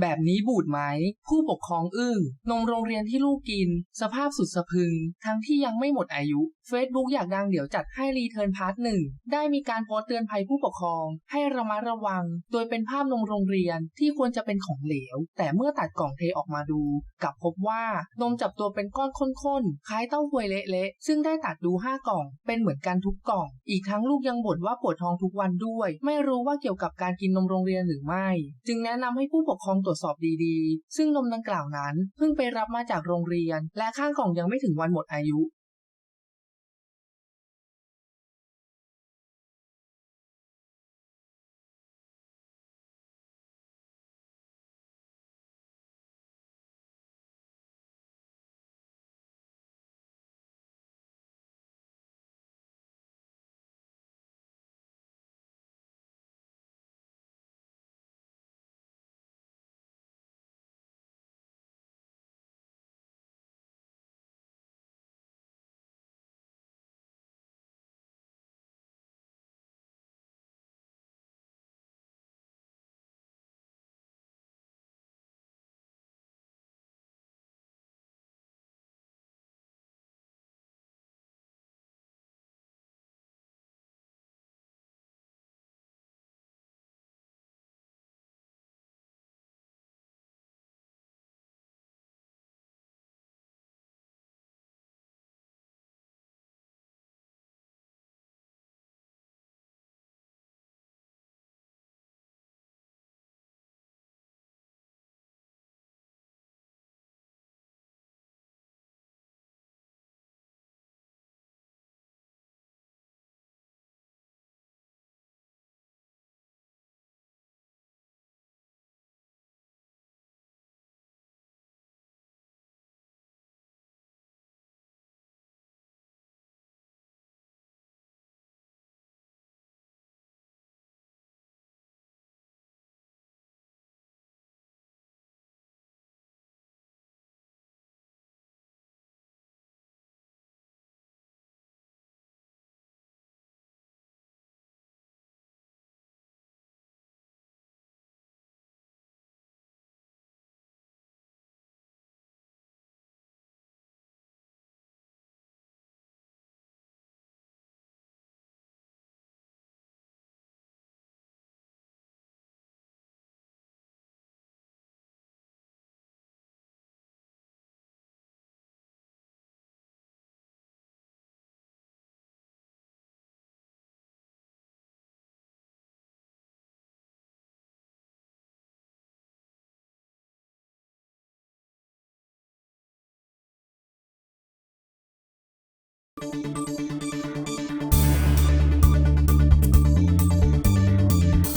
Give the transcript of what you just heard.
แบบนี้บูดไหม ผู้ปกครองอึ้ง นมโรงเรียนที่ลูกกิน สภาพสุดสะพึง ทั้งที่ยังไม่หมดอายุ Facebook อยากดังเดี๋ยวจัดให้รีเทิร์นพาร์ทหนึ่ง ได้มีการโพสต์เตือนภัยผู้ปกครอง ให้ระมัดระวัง โดยเป็นภาพนมโรงเรียนที่ควรจะเป็นของเหลว แต่เมื่อตัดกล่องเทออกมาดู กลับพบว่านมจับตัวเป็นก้อนข้นๆ คล้ายเต้าหวยเละๆ ซึ่งได้ตัดดู 5 กล่อง เป็นเหมือนกันทุกกล่อง อีกทั้งลูกยังบ่นว่าปวดท้องทุกวันด้วย ไม่รู้ว่าเกี่ยวกับการกินนมโรงเรียนหรือไม่ จึงแนะนำให้ผู้ปกครองตรวจสอบดีๆ ซึ่งนมดังกล่าวนั้นเพิ่งไปรับมาจากโรงเรียน และข้างของยังไม่ถึงวันหมดอายุ Thank you